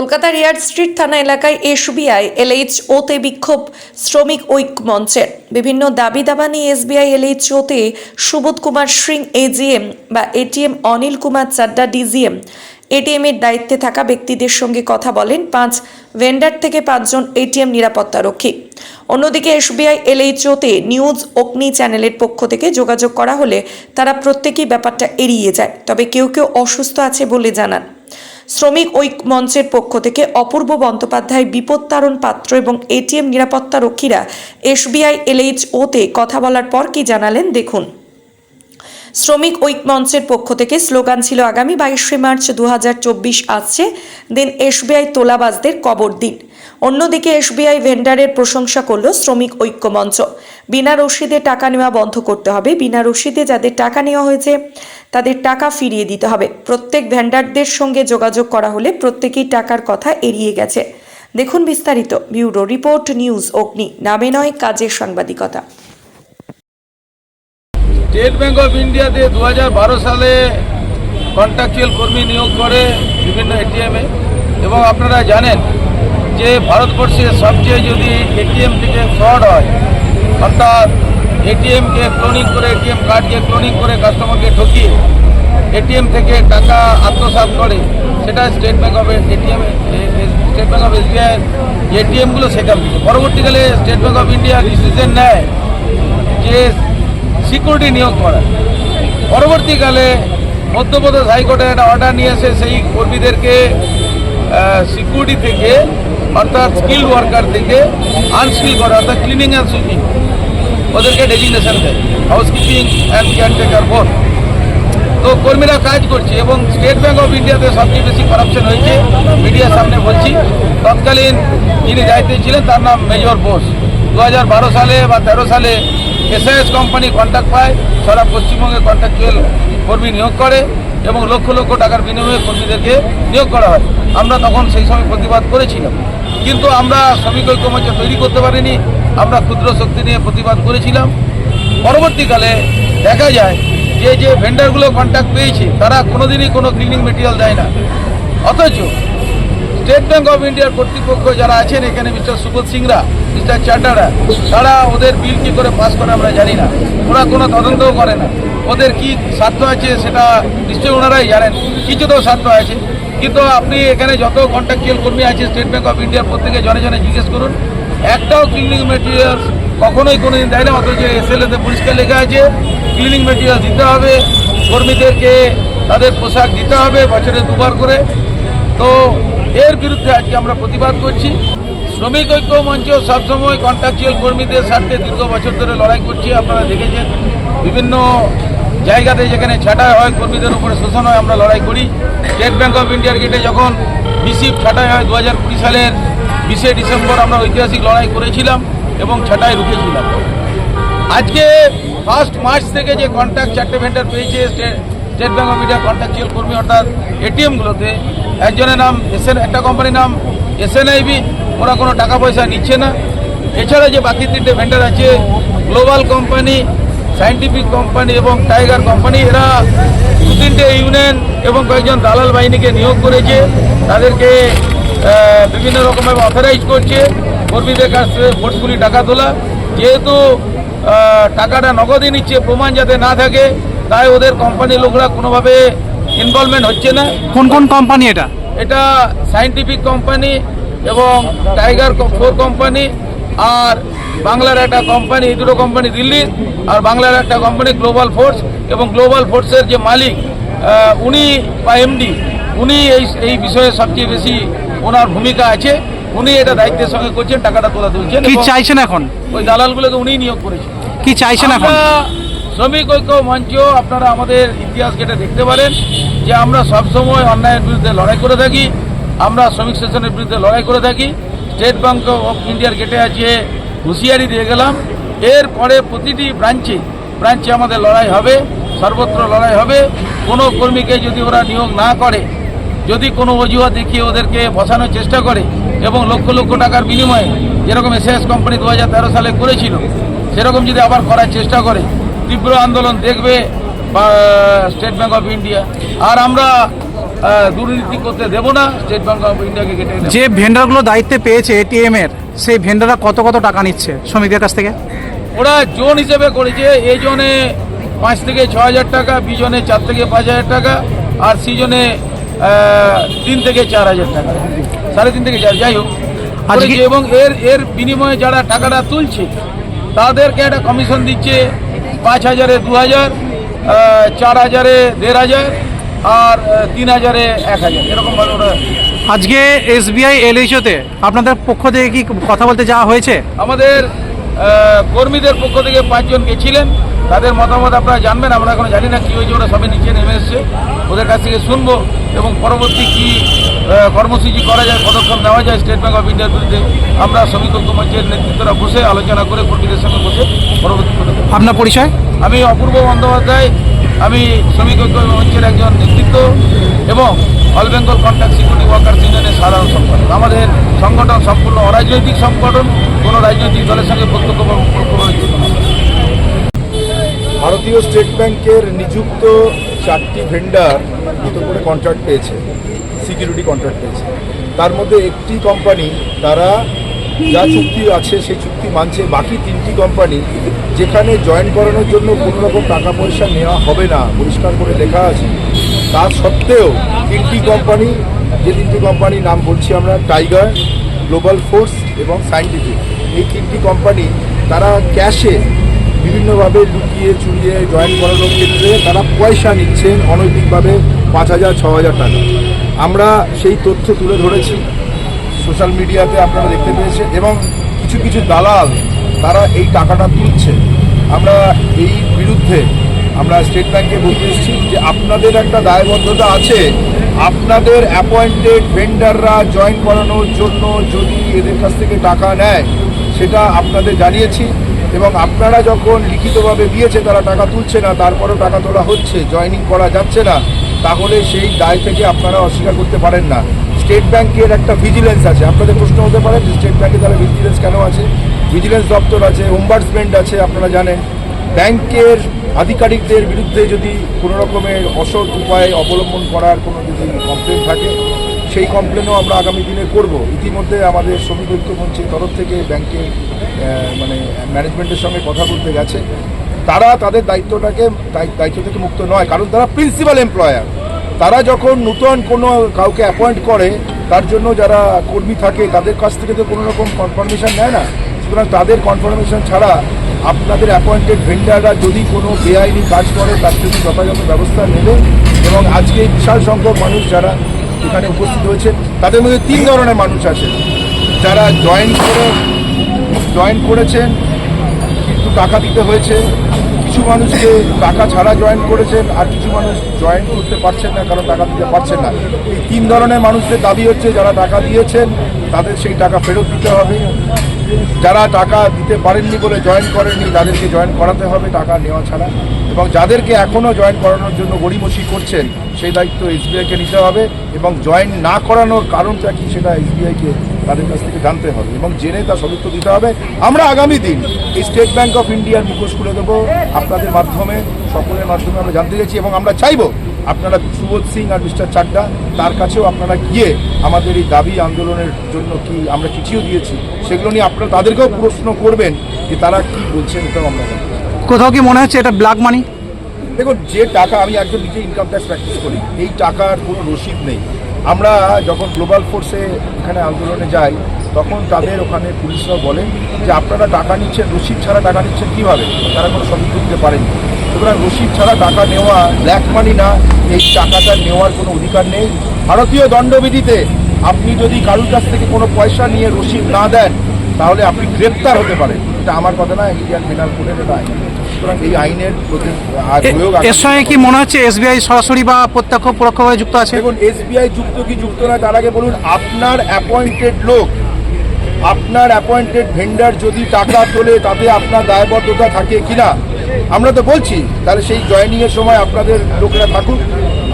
কলকাতার air street থানা এলাকায় এসবিআই এলএইচওতে বিক্ষোভ শ্রমিক ঐক্য মঞ্চের। বিভিন্ন দাবি দাবা নিয়ে এসবিআই এলএইচওতে সুবোধ কুমার সিং এজিএম বা ATM Anil Kumar Chadda DGM ATM এর দায়িত্বে থাকা ব্যক্তিদের সঙ্গে কথা বলেন পাঁচ ভেন্ডার থেকে পাঁচজন এটিএম নিরাপত্তারক্ষী। অন্যদিকে এসবিআই এলএইচওতে নিউজ অগ্নি চ্যানেলের পক্ষ থেকে যোগাযোগ করা হলে তারা প্রত্যেকেই ব্যাপারটা এড়িয়ে যায়। তবে কেউ কেউ অসুস্থ আছে বলে জানান। শ্রমিক ঐক্য মঞ্চের পক্ষ থেকে অপূর্ব বন্দ্যোপাধ্যায় বিপত্তারণ পাত্র এবং এটিএম নিরাপত্তা রক্ষীরা এসবিআই এলএইচ ওতে কথা বলার পর কি জানালেন দেখুন। শ্রমিক ঐক্য মঞ্চের পক্ষ থেকে স্লোগান ছিল, আগামী বাইশে মার্চ দু হাজার চব্বিশ আসছে। দিন এসবিআই তোলাবাজদের কবর দিন। অন্যদিকে এসবিআই ভেন্ডারের প্রশংসা করল শ্রমিক ঐক্য মঞ্চ। বিনা রসিদে টাকা নেওয়া বন্ধ করতে হবে। বিনা রসিদে যাদের টাকা নেওয়া হয়েছে, তাদের টাকা ফিরিয়ে দিতে হবে। প্রত্যেক ভেন্ডারদের সঙ্গে যোগাযোগ করা হলে প্রত্যেকেই টাকার কথা এড়িয়ে গেছে। দেখুন বিস্তারিত। ব্যুরো রিপোর্ট নিউজ অগ্নি। নামে নয়, কাজের সাংবাদিকতা। স্টেট ব্যাঙ্ক অফ ইন্ডিয়াতে দু হাজার বারো সালে কন্ট্রাকচুয়াল কর্মী নিয়োগ করে বিভিন্ন এটিএমে এবং আপনারা জানেন যে ভারতবর্ষে সবচেয়ে যদি এটিএম থেকে ফ্রড হয়, অর্থাৎ এটিএমকে ক্লোনিং করে এটিএম কার্ডকে ক্লোনিং করে কাস্টমারকে ঠকিয়ে এটিএম থেকে টাকা আত্মসাৎ করে, সেটা state bank of ATM state bank of SBI এটিএমগুলো সেখান থেকে। পরবর্তীকালে state bank of India decision নেয় যে সিকিউরিটি নিয়োগ করা। পরবর্তীকালে মধ্যপ্রদেশ হাইকোর্টে একটা অর্ডার নিয়ে এসে সেই কর্মীদেরকে সিকিউরিটি থেকে, অর্থাৎ স্কিল ওয়ার্কার থেকে আনস্কিল করা, অর্থাৎ ক্লিনিং অ্যান্ড সুইপিং ওদেরকে ডেজিগনেশন দেয় হাউসকিপিং অ্যান্ড কেয়ারটেকার বোর্ড তো কর্মীরা কাজ করছে এবং স্টেট ব্যাঙ্ক অফ ইন্ডিয়াতে সবচেয়ে বেশি করাপশন হয়েছে মিডিয়ার সামনে বলছি। তৎকালীন যিনি দায়িত্বে ছিলেন, তার নাম মেজর বোস দু হাজার বারো সালে বা তেরো সালে এসআইএস কোম্পানি কন্ট্রাক্ট পায়, সারা পশ্চিমবঙ্গে কন্ট্রাকচুয়াল কর্মী নিয়োগ করে এবং লক্ষ লক্ষ টাকার বিনিময়ে কর্মীদেরকে নিয়োগ করা হয়। আমরা তখন সেই সময় প্রতিবাদ করেছিলাম। কিন্তু আমরা শ্রমিক ঐক্যমঞ্চ তৈরি করতে পারিনি। আমরা ক্ষুদ্র শক্তি নিয়ে প্রতিবাদ করেছিলাম। পরবর্তীকালে দেখা যায় যে যে ভেন্ডারগুলো কন্ট্যাক্ট পেয়েছে, তারা কোনোদিনই কোনো ক্লিনিং মেটেরিয়াল দেয় না। অথচ স্টেট ব্যাঙ্ক অফ ইন্ডিয়ার কর্তৃপক্ষ যারা আছেন, এখানে মিস্টার সুবোধ সিংরা, মিস্টার চাড্ডারা তারা ওদের বিল কী করে পাস করে আমরা জানি না। ওরা কোনো তদন্তও করে না। ওদের কি স্বার্থ আছে সেটা নিশ্চয়ই ওনারাই জানেন। কিছু তো স্বার্থ আছে। কিন্তু আপনি এখানে যত কন্ট্রাকচুয়াল কর্মী আছে স্টেট ব্যাঙ্ক অফ ইন্ডিয়ার প্রত্যেকে জনে জনে জিজ্ঞেস করুন। একটাও ক্লিনিং মেটেরিয়ালস কখনোই কোনো দিন দেয় না, অথচ এসএলএতে পরিষ্কার লেখা আছে ক্লিনিং মেটেরিয়াল দিতে হবে, কর্মীদেরকে তাদের পোশাক দিতে হবে, বছরে দুবার করে। তো এর বিরুদ্ধে আজকে আমরা প্রতিবাদ করছি। শ্রমিক ঐক্য মঞ্চ সবসময় কন্ট্রাকচুয়াল কর্মীদের স্বার্থে দীর্ঘ বছর ধরে লড়াই করছি। আপনারা দেখেছেন, বিভিন্ন জায়গাতে যেখানে ছাঁটাই হয়, কর্মীদের উপরে শোষণ হয়, আমরা লড়াই করি। স্টেট ব্যাঙ্ক অফ ইন্ডিয়ার গেটে যখন বিসিপ ছাঁটাই হয় দু হাজার কুড়ি সালের বিশে ডিসেম্বর আমরা ঐতিহাসিক লড়াই করেছিলাম এবং ছাঁটাই রুখেছিলাম। আজকে ফার্স্ট মার্চ থেকে যে কন্ট্রাক্ট চারটে ভেন্ডার পেয়েছে state bank of India contractual কর্মী অর্থাৎ এটিএমগুলোতে একজনের নাম এসএন একটা কোম্পানির নাম এসএনআইবি ওরা কোনো টাকা পয়সা নিচ্ছে না। এছাড়া যে বাকি তিনটে ভেন্ডার আছে গ্লোবাল কোম্পানি সায়েন্টিফিক কোম্পানি এবং টাইগার কোম্পানি এরা দু তিনটে ইউনিয়ন এবং কয়েকজন দালাল বাহিনীকে নিয়োগ করেছে। তাদেরকে বিভিন্ন রকমভাবে অথরাইজ করছে। কর্মীদের কাছ থেকে ভোটগুলি টাকা তোলা। যেহেতু টাকাটা নগদই নিচ্ছে, প্রমাণ যাতে না থাকে তাই ওদের কোম্পানির লোকরা কোনোভাবে ইনভলভমেন্ট হচ্ছে না। কোন কোন কোম্পানি এটা? এটা সায়েন্টিফিক কোম্পানি এবং টাইগার ফোর কোম্পানি আর বাংলার একটা কোম্পানি এই দুটো কোম্পানি দিল্লির আর বাংলার একটা কোম্পানি গ্লোবাল ফোর্স এবং গ্লোবাল ফোর্সের যে মালিক উনি বা এমডি উনি এই এই বিষয়ে সবচেয়ে বেশি ওনার ভূমিকা আছে। উনি এটা দায়িত্বের সঙ্গে করছেন টাকাটা তোলা তুলছেন কি চাইছেন এখন? ওই দালালগুলোকে উনিই নিয়োগ করেছেন। কি চাইছেন এখন? শ্রমিক ঐক্য মঞ্চ আপনারা আমাদের ইতিহাস ঘেটে দেখতে পারেন যে আমরা সবসময় অন্যায়ের বিরুদ্ধে লড়াই করে থাকি, আমরা শ্রমিক সেশনের বিরুদ্ধে লড়াই করে থাকি। স্টেট ব্যাঙ্ক অফ ইন্ডিয়ার গেটে আছে হুঁশিয়ারি দিয়ে গেলাম। এরপরে প্রতিটি ব্রাঞ্চে ব্রাঞ্চে আমাদের লড়াই হবে, সর্বত্র লড়াই হবে। কোনো কর্মীকে যদি ওরা নিয়োগ না করে, যদি কোনো অজুহাত দেখিয়ে ওদেরকে বসানোর চেষ্টা করে এবং লক্ষ লক্ষ টাকার বিনিময়ে, যেরকম এস কোম্পানি দু হাজার তেরো সালে করেছিল, সেরকম যদি আবার করার চেষ্টা করে তীব্র আন্দোলন দেখবে স্টেট ব্যাংক অফ ইন্ডিয়া আর আমরা দুর্নীতি করতে দেব না স্টেট ব্যাংক অফ ইন্ডিয়াকে কেটে যে ভেন্ডারগুলো দায়িত্বে পেয়েছে এটিএম এর সেই ভেন্ডাররা কত কত টাকা নিচ্ছে শ্রমিকদের কাছ থেকে? ওরা জোন হিসেবে করেছে এই জোনে পাঁচ থেকে ছ হাজার টাকা বি জোনে চার থেকে পাঁচ হাজার টাকা আর সি জোনে তিন থেকে চার হাজার টাকা। সাড়ে তিন থেকে চার যাই হোক। এবং এর এর বিনিময়ে যারা টাকাটা তুলছে তাদেরকে একটা কমিশন দিচ্ছে পাঁচ হাজারে দু হাজার চার হাজারে দেড় হাজার আর তিন হাজারে এক হাজার এরকমভাবে ওরা আজকে এসবিআই এলএইচওতে আপনাদের পক্ষ থেকে কি কথা বলতে যাওয়া হয়েছে? আমাদের কর্মীদের পক্ষ থেকে পাঁচজন গেছিলেন। তাদের মতামত আপনারা জানবেন আমরা এখন জানি না কী হয়েছে ওরা সবাই নিচে নেমে এসছে। ওদের কাছ থেকে শুনব এবং পরবর্তী কী কর্মসূচি করা যায় পদক্ষেপ নেওয়া যায় স্টেট ব্যাঙ্ক অফ ইন্ডিয়ার বিরুদ্ধে আমরা শ্রমিক মঞ্চের নেতৃত্বরা বসে আলোচনা করে কর্মীদের সঙ্গে বসে পরবর্তী পদক্ষেপ আপনার পরিচয়? আমি অপূর্ব বন্দ্যোপাধ্যায় আমি শ্রমিক ঐক্য মঞ্চের একজন নেতৃত্ব এবং all Bengal contract security workers ইউনিয়নের সাধারণ সম্পাদক। আমাদের সংগঠন সম্পূর্ণ অরাজনৈতিক সংগঠন কোনো রাজনৈতিক দলের সঙ্গে প্রত্যক্ষ। ভারতীয় স্টেট ব্যাংকের নিযুক্ত চারটি ভেন্ডার করে কন্ট্রাক্ট পেয়েছে। সিকিউরিটি কন্ট্রাক্ট পেয়েছে তার মধ্যে একটি কোম্পানি তারা যা চুক্তি আছে, সেই চুক্তি মানছে। বাকি তিনটি কোম্পানি যেখানে জয়েন করানোর জন্য কোনো রকম টাকা পয়সা নেওয়া হবে না, পরিষ্কার করে লেখা আছে। তা সত্ত্বেও তিনটি কোম্পানি যে তিনটি কোম্পানির নাম বলছি আমরা টাইগার গ্লোবাল ফোর্স এবং সায়েন্টিফিক এই তিনটি কোম্পানি তারা ক্যাশে বিভিন্নভাবে লুকিয়ে চুরিয়ে জয়েন করানোর ক্ষেত্রে তারা পয়সা নিচ্ছেন অনৈতিকভাবে পাঁচ হাজার, ছ হাজার টাকা। আমরা সেই তথ্য তুলে ধরেছি। সোশ্যাল মিডিয়াতে আপনারা দেখতে পেয়েছেন এবং কিছু কিছু দালাল, তারা এই টাকাটা তুলছে। আমরা এই বিরুদ্ধে আমরা স্টেট ব্যাংকে বলতে এসেছি যে আপনাদের একটা দায়বদ্ধতা আছে। আপনাদের অ্যাপয়েন্টেড ভেন্ডাররা জয়েন করানোর জন্য যদি এদের কাছ থেকে টাকা নেয়, সেটা আপনাদের জানিয়েছি এবং আপনারা যখন লিখিতভাবে দিয়েছে তারা টাকা তুলছে না, তারপরেও টাকা তোলা হচ্ছে জয়েনিং করা যাচ্ছে না। তাহলে সেই দায় থেকে আপনারা অস্বীকার করতে পারেন না। স্টেট ব্যাংকের একটা ভিজিলেন্স আছে। আপনাদের প্রশ্ন হতে পারে যে স্টেট ব্যাংকে তারা ভিজিলেন্স কেন আছে? ভিজিলেন্স দপ্তর আছে ওম্বার্সমেন্ট আছে, আপনারা জানেন। ব্যাংকের আধিকারিকদের বিরুদ্ধে যদি কোনো রকমের অসৎ উপায় অবলম্বন করার কোনো যদি কমপ্লেন থাকে, সেই কমপ্লেনও আমরা আগামী দিনে করব। ইতিমধ্যে আমাদের শ্রমিক ঐক্য মঞ্চের তরফ থেকে ব্যাংকের মানে ম্যানেজমেন্টের সঙ্গে কথা বলতে গেছে। তারা তাদের দায়িত্বটাকে, দায়ি- দায়িত্ব থেকে মুক্ত নয়, কারণ তারা প্রিন্সিপাল এমপ্লয়ার তারা যখন নূতন কোনো কাউকে অ্যাপয়েন্ট করে, তার জন্য যারা কর্মী থাকে, তাদের কাছ থেকে তো কোনো রকম কনফার্মেশন নেয় না। সুতরাং তাদের কনফার্মেশন ছাড়া আপনাদের অ্যাপয়েন্টেড ভেন্ডাররা যদি কোনো বেআইনি কাজ করে, তার জন্য যথাযথ ব্যবস্থা নেবে এবং আজকে বিশাল সংখ্যক মানুষ যারা এখানে উপস্থিত হয়েছে, তাদের মধ্যে তিন ধরনের মানুষ আছে। যারা জয়েন করে জয়েন করেছেন, কিন্তু টাকা দিতে হয়েছে কিছু মানুষকে টাকা ছাড়া জয়েন করেছেন আর কিছু মানুষ জয়েন করতে পারছেন না, কারণ টাকা দিতে পারছেন না। এই তিন ধরনের মানুষদের দাবি হচ্ছে, যারা টাকা দিয়েছেন, তাদের সেই টাকা ফেরত দিতে হবে। যারা টাকা দিতে পারেননি বলে জয়েন করেননি, তাদেরকে জয়েন করাতে হবে টাকা নেওয়া ছাড়া। এবং যাদেরকে এখনও জয়েন করানোর জন্য গড়িমসি করছেন, সেই দায়িত্ব এসবিআইকে নিতে হবে। এবং জয়েন না করানোর কারণটা কি সেটা এসবিআইকে তাদের কাছ থেকে জানতে হবে এবং জেনে তার সদস্য দিতে হবে। আমরা আগামী দিন এই স্টেট ব্যাংক অফ ইন্ডিয়ার মুখোশ খুলে দেবো। আপনাদের মাধ্যমে, সকলের মাধ্যমে আমরা জানতে চাইছি এবং আমরা চাইব আপনারা সুবোধ সিং আর মিস্টার চাড্ডা, তার কাছেও আপনারা গিয়ে আমাদের এই দাবি আন্দোলনের জন্য কি আমরা চিঠিও দিয়েছি, সেগুলো নিয়ে আপনারা তাদেরকেও প্রশ্ন করবেন যে তারা কি বলছেন এটাও আমরা কোথাও কি মনে হচ্ছে এটা ব্ল্যাক মানি দেখুন, যে টাকা আমি একজন নিজে ইনকাম ট্যাক্স প্র্যাকটিস করি, এই টাকার কোনো রসিদ নেই। আমরা যখন গ্লোবাল ফোর্সে এখানে আন্দোলনে যাই, তখন তাদের ওখানে পুলিশরাও বলেন যে, আপনারা টাকা নিচ্ছেন, রসিদ ছাড়া টাকা নিচ্ছেন কীভাবে? তারা কোনো সতর্ক দিতে পারেনি সুতরাং রসিদ ছাড়া টাকা নেওয়া ব্ল্যাক মানি না, এই টাকাটা নেওয়ার কোনো অধিকার নেই। ভারতীয় দণ্ডবিধিতে আপনি যদি কারুর কাছ থেকে কোনো পয়সা নিয়ে রসিদ না দেন, তাহলে আপনি গ্রেপ্তার হতে পারেন। এটা আমার কথা না, ইন্ডিয়ান পেনাল কোডের এটা সুতরাং এই আইনের এর সঙ্গে কি মনে হচ্ছে এসবিআই সরাসরি বা প্রত্যক্ষ পরোক্ষভাবে যুক্ত আছে? দেখুন এসবিআই যুক্ত কি যুক্ত না তার আগে বলুন আপনার অ্যাপয়েন্টেড লোক আপনার অ্যাপয়েন্টেড ভেন্ডার যদি টাকা তোলে তাতে আপনার দায়বদ্ধতা থাকে কিনা? আমরা তো বলছি তাহলে সেই জয়েনিং এর সময় আপনাদের লোকেরা থাকুক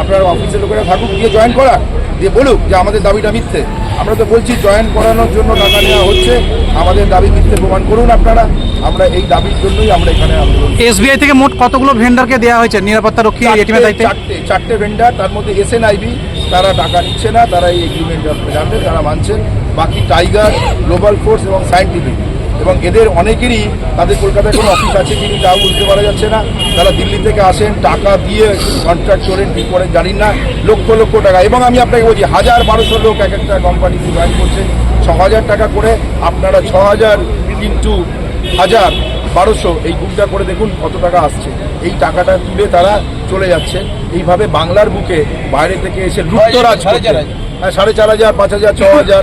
আপনার অফিসের লোকেরা থাকুক গিয়ে জয়েন করা দিয়ে বলুক যে আমাদের দাবিটা মিথ্যে। আমরা তো বলছি জয়েন করানোর জন্য টাকা নেওয়া হচ্ছে। আমাদের দাবি মিথ্যে প্রমাণ করুন আপনারা। আমরা এই দাবির জন্যই আমরা এখানে আন্দোলন এসবিআই থেকে মোট কতগুলো ভেন্ডারকে দেওয়া হয়েছে? নিরাপত্তা রক্ষী এটিএমের দায়িত্বে? চারটে চারটে ভেন্ডার তার মধ্যে এস এন আইবি তারা টাকা নিচ্ছে না তারা এই এগ্রিমেন্ট জানবেন তারা মানছেন। বাকি টাইগার গ্লোবাল ফোর্স এবং সায়েন্টিফিক এবং এদের অনেকেরই তাদের কলকাতায় কোনো অফিস আছে কিনা তাও বুঝতে পারা যাচ্ছে না। তারা দিল্লি থেকে আসেন টাকা দিয়ে কন্ট্রাক্ট করেন কি করেন জানি না লক্ষ লক্ষ টাকা। এবং আমি আপনাকে বলছি হাজার বারোশো লোক এক একটা কোম্পানিতে জয়েন করছে। ছ হাজার টাকা করে আপনারা ছ হাজার ইন্টু হাজার বারোশো। এই বুকটা করে দেখুন কত টাকা আসছে। এই টাকাটা তুলে তারা চলে যাচ্ছে। এইভাবে বাংলার বুকে বাইরে থেকে এসে লুপ্তরাজ হ্যাঁ সাড়ে চার হাজার, পাঁচ হাজার, ছ হাজার।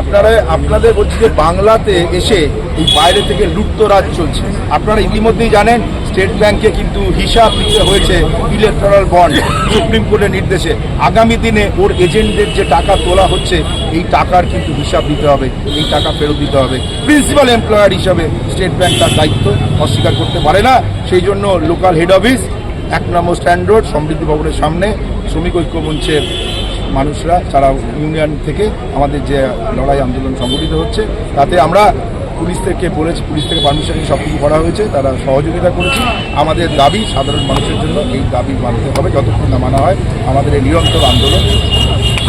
আপনারা, আপনাদের বলছি যে বাংলাতে এসে এই বাইরে থেকে লুপ্ত লুপ্তরাজ চলছে। আপনারা ইতিমধ্যেই জানেন, স্টেট ব্যাংকে কিন্তু হিসাব দিতে হয়েছে ইলেকট্রাল বন্ড সুপ্রিম কোর্টের নির্দেশে। আগামী দিনে ওর এজেন্টদের যে টাকা তোলা হচ্ছে, এই টাকার কিন্তু হিসাব দিতে হবে, এই টাকা ফেরত দিতে হবে। প্রিন্সিপাল এমপ্লয়ার হিসাবে স্টেট ব্যাংক তার দায়িত্ব অস্বীকার করতে পারে না। সেই জন্য লোকাল হেড অফিস এক নম্বর স্ট্যান্ড রোড সমৃদ্ধি ভবনের সামনে, শ্রমিক ঐক্য মঞ্চের মানুষরা যারা ইউনিয়ন থেকে আমাদের যে লড়াই আন্দোলন সংগঠিত হচ্ছে তাতে আমরা পুলিশ থেকে বলেছি পুলিশ থেকে পারমিশন সব কিছু করা হয়েছে তারা সহযোগিতা করেছে। আমাদের দাবি সাধারণ মানুষের জন্য এই দাবি মানতে হবে যতক্ষণ না মানা হয় আমাদের এই নিরন্তর আন্দোলন।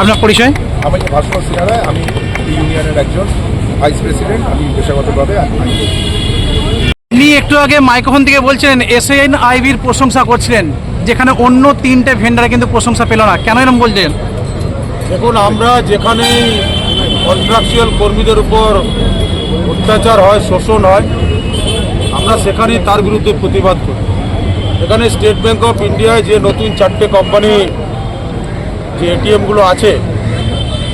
আপনার পরিচয়? আমি ভাস্কর সিনহা রায় আমি ইউনিয়নের একজন ভাইস প্রেসিডেন্ট আমি পেশাগতভাবে আপনি একটু আগে মাইক্রোফোন থেকে বলছিলেন এসএন আইবির প্রশংসা করছিলেন যেখানে অন্য তিনটে ভেন্ডার কিন্তু প্রশংসা পেল না। কেন এরকম বলছেন দেখুন, আমরা যেখানে কন্ট্রাকচুয়াল কর্মীদের উপর অত্যাচার হয়, শোষণ হয়, আমরা সেখানেই তার বিরুদ্ধে প্রতিবাদ করি। এখানে স্টেট ব্যাঙ্ক অফ ইন্ডিয়ায় যে নতুন চারটে কোম্পানি যে এটিএমগুলো আছে,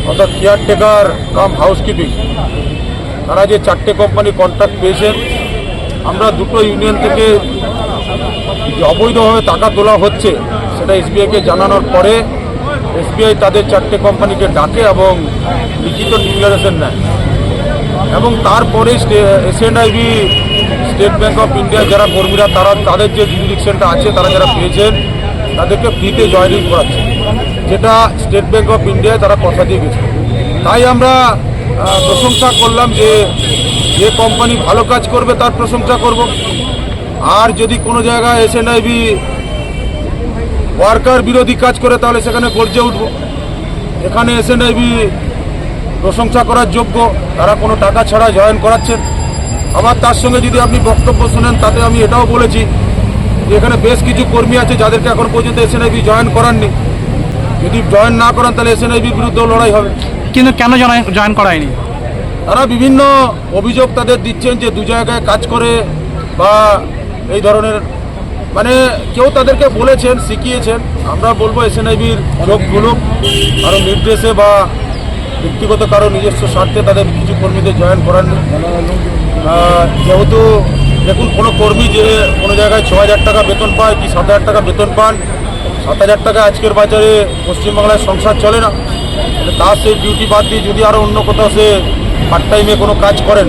অর্থাৎ কেয়ারটেকার কাম হাউসকিপিং তারা যে চারটে কোম্পানি কন্ট্রাক্ট পেয়েছেন, আমরা দুটো ইউনিয়ন থেকে যে অবৈধভাবে টাকা তোলা হচ্ছে, সেটা এসবিআইকে জানানোর পরে এসবিআই তাদের চারটে কোম্পানিকে ডাকে এবং লিখিত ডিক্লারেশন নেয়। এবং তারপরে SNIB state bank of India যারা কর্মীরা, তারা তাদের যে জুরিডিকশনটা আছে, তারা যারা পেয়েছেন, তাদেরকে ফ্রিতে জয়েনিং করাচ্ছে। যেটা স্টেট ব্যাঙ্ক অফ ইন্ডিয়ায় তারা কথা দিয়ে গেছে। তাই আমরা প্রশংসা করলাম যে যে কোম্পানি ভালো কাজ করবে তার প্রশংসা করব। আর যদি কোনো জায়গায় এসএনআইবি ওয়ার্কার বিরোধী কাজ করে তাহলে সেখানে গর্জে উঠব। এখানে এসএনআইবি প্রশংসা করার যোগ্য তারা কোনো টাকা ছাড়া জয়েন করাচ্ছেন। আবার তার সঙ্গে যদি আপনি বক্তব্য শোনেন তাতে আমি এটাও বলেছি যে এখানে বেশ কিছু কর্মী আছে যাদেরকে এখন পর্যন্ত এসএনআইবি জয়েন করাননি। যদি জয়েন না করান তাহলে এসএনআইবির বিরুদ্ধেও লড়াই হবে। কিন্তু কেন জয়েন করায়নি? তারা বিভিন্ন অভিযোগ তাদের দিচ্ছেন যে দু জায়গায় কাজ করে বা এই ধরনের মানে কেউ তাদেরকে বলেছেন শিখিয়েছেন। আমরা বলব এসএনআইবির যোগ খুলুক কারও নির্দেশে বা ব্যক্তিগত কারও নিজস্ব স্বার্থে তাদের কিছু কর্মীদের জয়েন করাননি। আহ, যেহেতু দেখুন কোনো কর্মী যে কোনো জায়গায় ছ হাজার টাকা বেতন পায় কি সাত হাজার টাকা বেতন পান সাত হাজার টাকা আজকের বাজারে পশ্চিমবাংলায় সংসার চলে না। তার সেই ডিউটি বাদ দিয়ে যদি আরও অন্য কোথাও সে পার্ট টাইমে কোনো কাজ করেন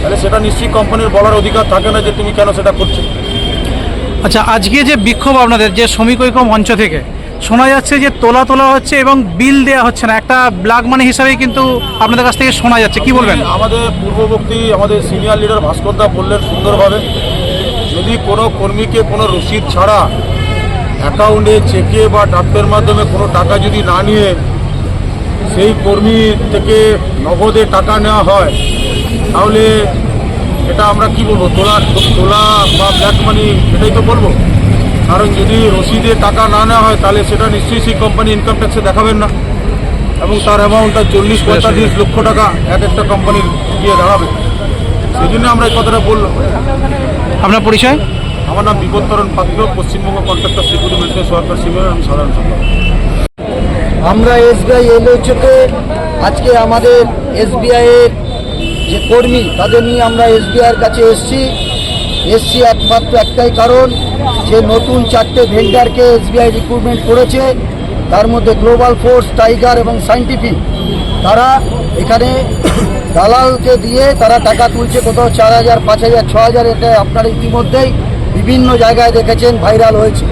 তাহলে সেটা নিশ্চয়ই কোম্পানির বলার অধিকার থাকে না যে তুমি কেন সেটা করছ। আচ্ছা আজকে যে বিক্ষোভ আপনাদের, যে শ্রমিক ঐক্য মঞ্চ থেকে, শোনা যাচ্ছে যে তোলা তোলা হচ্ছে এবং বিল দেওয়া হচ্ছে না। একটা ব্ল্যাক মানি হিসাবেই কিন্তু আপনাদের কাছ থেকে শোনা যাচ্ছে। কি বলবেন? আমাদের পূর্ববর্তী, আমাদের সিনিয়র লিডার ভাস্করদা বললেন সুন্দরভাবে, যদি কোনো কর্মীকে কোনো রসিদ ছাড়া অ্যাকাউন্টে চেকে বা ড্রাফটের মাধ্যমে কোনো টাকা যদি না নিয়ে সেই কর্মী থেকে নগদে টাকা নেওয়া হয়, তাহলে এটা আমরা কি বলব তোলা তোলা বা ব্ল্যাক মানি এটাই তো বলব। কারণ যদি রসিদে টাকা না নেওয়া হয় তাহলে সেটা নিশ্চয়ই সেই কোম্পানি ইনকাম ট্যাক্সে দেখাবেন না। এবং তার অ্যামাউন্টটা চল্লিশ পঁয়তাল্লিশ লক্ষ টাকা এক একটা কোম্পানির গিয়ে দাঁড়াবে। সেই জন্য আমরা এই কথাটা বললাম। আপনার পরিচয়? আমার নাম Bipattaran Patra Paschimbanga contractor security welfare সরকার সিনিয়র আমি সাধারণ সম্পাদক। আমরা এসবিআই এলএচওতে আজকে আমাদের এসবিআইয়ের যে কর্মী, তাদের নিয়ে আমরা এসবিআইয়ের কাছে এসছি। এসছি একমাত্র একটাই কারণ, যে নতুন চারটে ভেন্ডারকে এসবিআই রিক্রুটমেন্ট করেছে, তার মধ্যে গ্লোবাল ফোর্স টাইগার এবং সাইন্টিফিক তারা এখানে দালালকে দিয়ে তারা টাকা তুলছে কোথাও চার হাজার, পাঁচ হাজার, ছ হাজার, এটা আপনারা ইতিমধ্যেই বিভিন্ন জায়গায় দেখেছেন, ভাইরাল হয়েছে।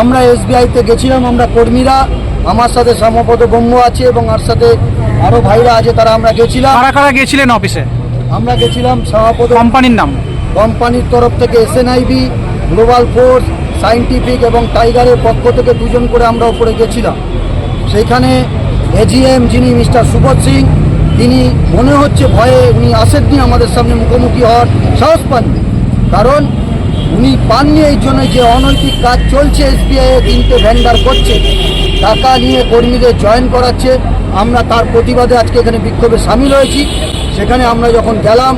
আমরা এসবিআইতে গেছিলাম, আমরা কর্মীরা, আমার সাথে শ্যামপদ ব্রহ্ম আছে এবং আর সাথে আরও ভাইরা আছে তারা আমরা গেছিলাম। কারা কারা গেছিলেন অফিসে? আমরা গেছিলাম শ্যামাপদ কোম্পানির নাম? কোম্পানির তরফ থেকে এসএনআইবি গ্লোবাল ফোর্স সাইন্টিফিক এবং টাইগারের পক্ষ থেকে দুজন করে আমরা উপরে গেছিলাম। সেইখানে এজিএম যিনি মিস্টার সুবোধ সিং তিনি মনে হচ্ছে ভয়ে উনি আসেননি আমাদের সামনে মুখোমুখি হওয়ার সাহস পাননি। কারণ উনি পাননি এই জন্য যে অনৈতিক কাজ চলছে এসবিআই তিনটে ভেন্ডার করছে। টাকা নিয়ে কর্মীদের জয়েন করাচ্ছে। আমরা তার প্রতিবাদে আজকে এখানে বিক্ষোভে সামিল হয়েছি। সেখানে আমরা যখন গেলাম,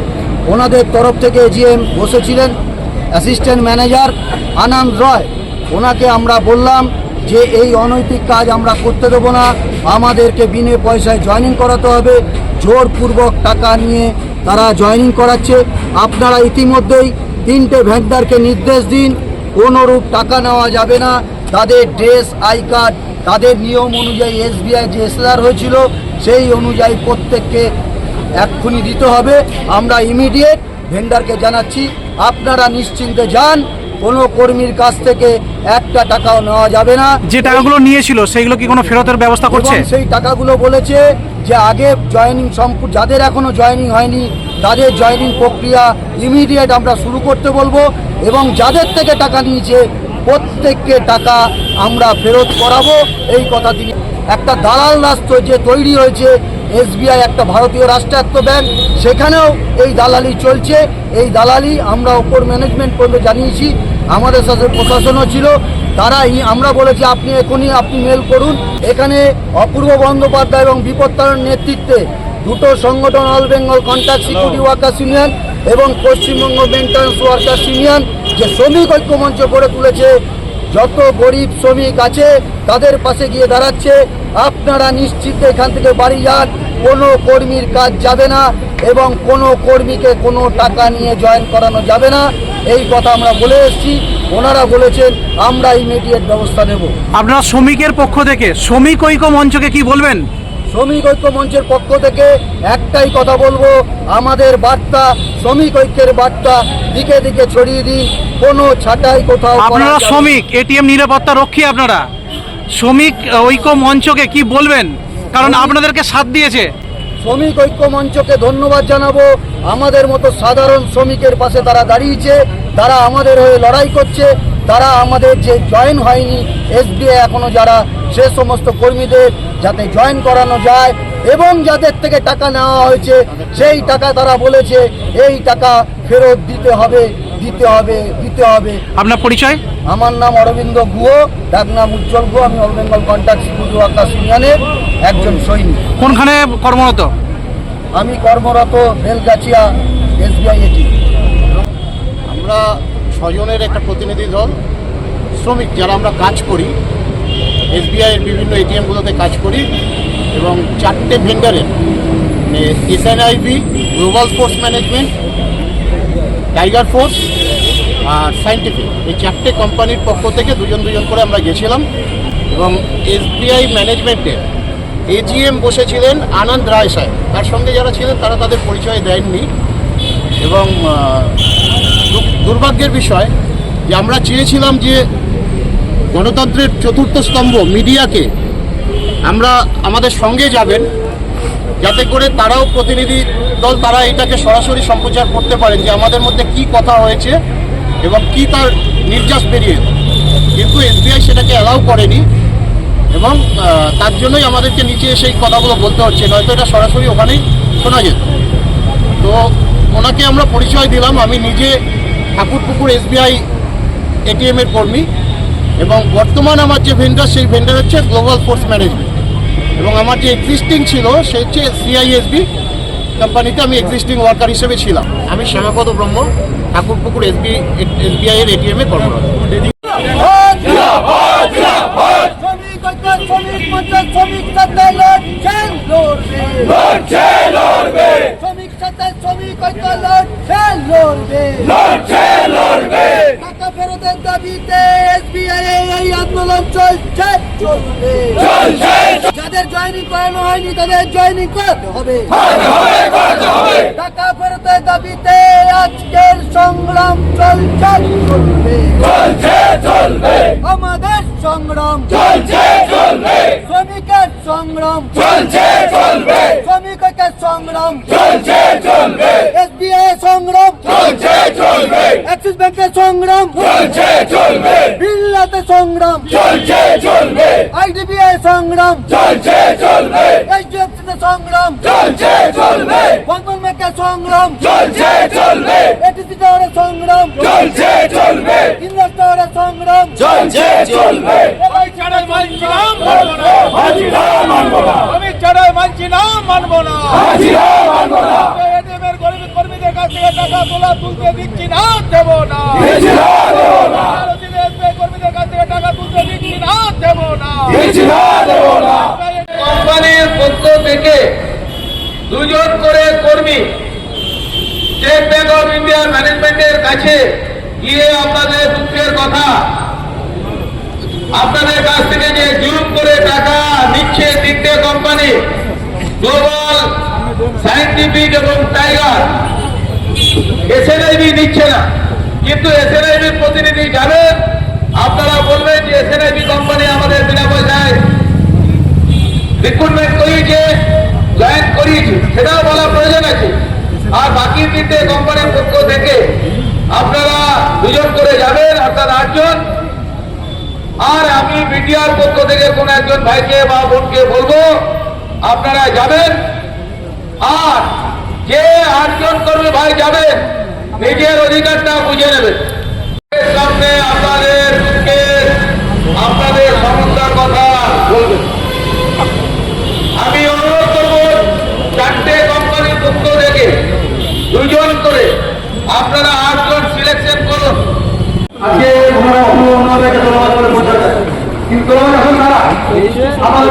ওনাদের তরফ থেকে এজিএম বসেছিলেন, অ্যাসিস্ট্যান্ট ম্যানেজার আনন্দ রয়। ওনাকে আমরা বললাম যে, এই অনৈতিক কাজ আমরা করতে দেবো না। আমাদেরকে বিনে পয়সায় জয়েনিং করাতে হবে। জোরপূর্বক টাকা নিয়ে তারা জয়েনিং করাচ্ছে। আপনারা ইতিমধ্যেই তিনটে ভেন্ডারকে নির্দেশ দিন। কোনোরূপ টাকা নেওয়া যাবে না। তাদের ড্রেস আই কার্ড তাদের নিয়ম অনুযায়ী এসবিআই যে এসলার হয়েছিল সেই অনুযায়ী প্রত্যেককে এক্ষুনি দিতে হবে। আমরা ইমিডিয়েট ভেন্ডারকে জানাচ্ছি আপনারা নিশ্চিন্তে যান কোনো কর্মীর কাছ থেকে একটা টাকাও নেওয়া যাবে না। যে টাকাগুলো নিয়েছিল সেইগুলো কি কোনো ফেরতের ব্যবস্থা করছে? সেই টাকাগুলো বলেছে যে আগে জয়েনিং সম্পূর্ণ যাদের এখনও জয়েনিং হয়নি তাদের জয়েনিং প্রক্রিয়া ইমিডিয়েট আমরা শুরু করতে বলব এবং যাদের থেকে টাকা নিয়েছে প্রত্যেককে টাকা আমরা ফেরত করাবো। এই কথা তিনি একটা দালাল রাষ্ট্র যে তৈরি হয়েছে এসবিআই একটা ভারতীয় রাষ্ট্রায়ত্ত ব্যাংক সেখানেও এই দালালি চলছে। এই দালালি আমরা ওপর ম্যানেজমেন্ট পর্যন্ত জানিয়েছি আমাদের সাথে প্রশাসনও ছিল। তারা আমরা বলেছি আপনি এখনই আপনি মেল করুন। এখানে অপূর্ব বন্দ্যোপাধ্যায় এবং বিপত্তারণ নেতৃত্বে দুটো সংগঠন all Bengal contract security workers union এবং পশ্চিমবঙ্গ মেনটেন্স ওয়ার্কার্স ইউনিয়ন যে শ্রমিক ঐক্য মঞ্চ গড়ে তুলেছে, যত গরিব শ্রমিক আছে তাদের পাশে গিয়ে দাঁড়াচ্ছে। আপনারা নিশ্চিত এখান থেকে বাড়ি যান, কোনো কর্মীর কাজ যাবে না এবং কোনো কর্মীকে কোনো টাকা নিয়ে জয়েন করানো যাবে না। এই কথা আমরা বলে এসেছি। ওনারা বলেছেন, আমরা ইমিডিয়েট ব্যবস্থা নেব। আপনারা শ্রমিকের পক্ষ থেকে, শ্রমিক ঐক্য মঞ্চকে কি বলবেন? শ্রমিক ঐক্য মঞ্চের পক্ষ থেকে একটাই কথা বলব আমাদের বার্তা শ্রমিক ঐক্যের বার্তা দিকে দিকে ছড়িয়ে দিন কোনো ছাটাই কোথাও আপনারা শ্রমিক এটিএম নিরাপত্তা রক্ষী আপনারা। শ্রমিক ঐক্য মঞ্চকে কি বলবেন? কারণ আপনাদেরকে সাথ দিয়েছে। শ্রমিক ঐক্য মঞ্চকে ধন্যবাদ জানাব আমাদের মতো সাধারণ শ্রমিকের পাশে তারা দাঁড়িয়েছে তারা আমাদের হয়ে লড়াই করছে তারা আমাদের যে জয়েন হয়নি এসবিআই এখনও যারা সে সমস্ত কর্মীদের যাতে জয়েন করানো যায় এবং যাদের থেকে টাকা নেওয়া হয়েছে সেই টাকা তারা বলেছে এই টাকা ফেরত দিতে হবে দিতে হবে দিতে হবে। আপনার পরিচয়? আমার নাম অরবিন্দ গুহ ডাক নাম উজ্জ্বল গুহ আমি all Bengal contract security workers ইউনিয়নের একজন সৈনিক। কোনখানে কর্মরত? আমি কর্মরত বেলগাছিয়া এসবিআই এটি আমরা ছজনের একটা প্রতিনিধি দল, শ্রমিক যারা আমরা কাজ করি এসবিআইয়ের বিভিন্ন এটিএমগুলোতে কাজ করি এবং চারটে ভেন্ডারের SNIB global force management tiger force আর সাইন্টিফিক এই চারটে কোম্পানির পক্ষ থেকে দুজন দুজন করে আমরা গেছিলাম এবং এসবিআই ম্যানেজমেন্টের এজিএম বসেছিলেন আনন্দ রায় সাহেব। তার সঙ্গে যারা ছিলেন তারা তাদের পরিচয় দেননি এবং দুর্ভাগ্যের বিষয় যে আমরা চেয়েছিলাম যে গণতন্ত্রের চতুর্থ স্তম্ভ মিডিয়াকে আমরা আমাদের সঙ্গে যাবেন, যাতে করে তারাও প্রতিনিধি দল, তারা এটাকে সরাসরি সম্প্রচার করতে পারেন যে আমাদের মধ্যে কি কথা হয়েছে এবং কি তার নির্যাস এলো। কিন্তু এসবিআই সেটাকে অ্যালাউ করেনি এবং তার জন্যই আমাদেরকে নিচে এসে এই কথাগুলো বলতে হচ্ছে, নয়তো এটা সরাসরি ওখানেই শোনা যেত তো ওনাকে আমরা পরিচয় দিলাম, আমি নিজে ঠাকুরপুকুর এসবিআই এটিএমের কর্মী এবং বর্তমান আমার যে ভেন্ডার সেই ভেন্ডার হচ্ছে গ্লোবাল ফোর্স ম্যানেজমেন্ট এবং আমার যে এক্সিস্টিং ছিল সে হচ্ছে সিআইএসবি কোম্পানিতে আমি এক্সিস্টিং ওয়ার্কার হিসেবে ছিলাম। আমি শ্যামাপদ ব্রহ্ম, ঠাকুরপুকুর এসবি, এসবিআই এর এটিএমে কর্মরত। শ্রমিক শ্রমিক এই আন্দোলন চলছে চলবে। যাদের জয়েনিং করানো হয়নি তাদের জয়েনিং করতে হবে। টাকা ফেরতের দাবিতে আজকের সংগ্রাম চলছে চলবে। আমাদের সংগ্রাম চলছে চলবে। শ্রমিকের সংগ্রাম চলছে চলবে। শ্রমিকের সংগ্রাম চলছে চলবে এসবিআই সংগ্রাম চলছে চলবে অ্যাক্সিস ব্যাংকের সংগ্রাম চলছে চলবে বিল্লাতে সংগ্রাম চলছে চলবে আইডিবিআই সংগ্রাম চলছে চলবে এইচডিএফসিতে সংগ্রাম চলছে চলবে বন্ধন ব্যাংকের সংগ্রাম চলছে চলবে এটিসি টাওয়ারের সংগ্রাম চলছে চলবে ইন্দাস টাওয়ারের সংগ্রাম চলছে চলবে আমি ছাড়াই মানছি না হাজিরা মানবো না আমি ছাড়াই মানছি না মানবো না হাজিরা মানবো না এটিএমের গরিব কর্মীদের কাছ থেকে টাকা তোলা তুলতে দিচ্ছি না দেবো না। কর্মীদের কাছ থেকে টাকা তুলতে দিচ্ছি না দেবো না। কোম্পানির পক্ষ থেকে দুজন করে কর্মী স্টেট ব্যাংক অফ ইন্ডিয়ার ম্যানেজমেন্টের কাছে গিয়ে আপনাদের দুঃখের কথা আপনাদের কাছ থেকে যে জুলুম করে টাকা নিচ্ছে তিনটে কোম্পানি গ্লোবাল সায়েন্টিফিক এবং টাইগার এসএনআইবি নিচ্ছে না। কিন্তু এসএনআইবির প্রতিনিধি যাবেন আপনারা বলবেন যে এসএনআইবি কোম্পানি আমাদের বিনা পয়সায় রিক্রুটমেন্ট করিয়েছে জয়েন করিয়েছে, সেটাও বলা প্রয়োজন আছে। আর বাকি তিনটে কোম্পানির পক্ষ থেকে আপনারা দুজন করে যাবেন অর্থাৎ আটজন। আর আমি মিডিয়ার পক্ষ থেকে কোন একজন ভাইকে বা বোনকে বলব আপনারা যাবেন? আর যে আটজন কর্মী ভাই যাবেন? নিজের অধিকারটা বুঝে নেবেন। সামনে আপনাদেরকে আপনাদের সমস্যার কথা বলবেন? আমি অনুরোধ করব চারটে কোম্পানির পক্ষ থেকে দুজন করে আপনারা আটজন সিলেকশন করুন। আজকে ওনাদেরকে ধন্যবাদ করে পৌঁছাতে। কিন্তু এখন তারা আমাদের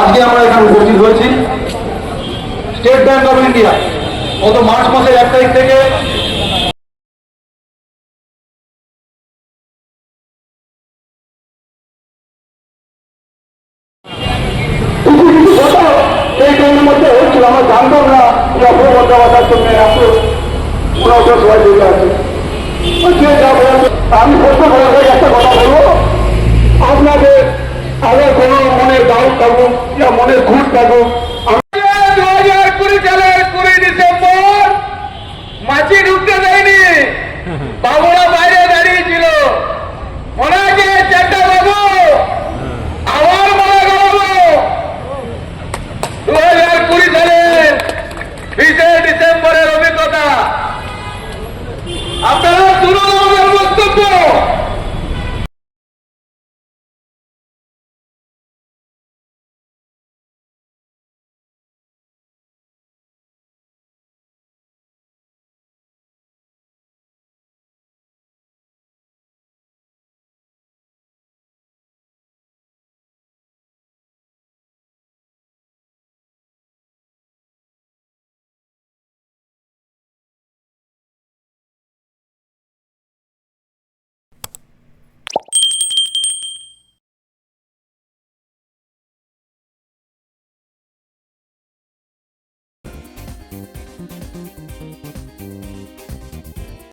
আজকে আমরা এখানে উপস্থিত হয়েছি। স্টেট ব্যাংক অফ ইন্ডিয়া গত মার্চ মাসের এক তারিখ থেকে আমি প্রশ্ন করে একটা কথা বলব। আপনাদের আগে কোনো মনের ডাউট থাকুক ইয়া থাকুক মনে চারটা বাবু আবার মনে করাবো। দু হাজার কুড়ি সালের ডিসেম্বরের অভিজ্ঞতা। আপনারা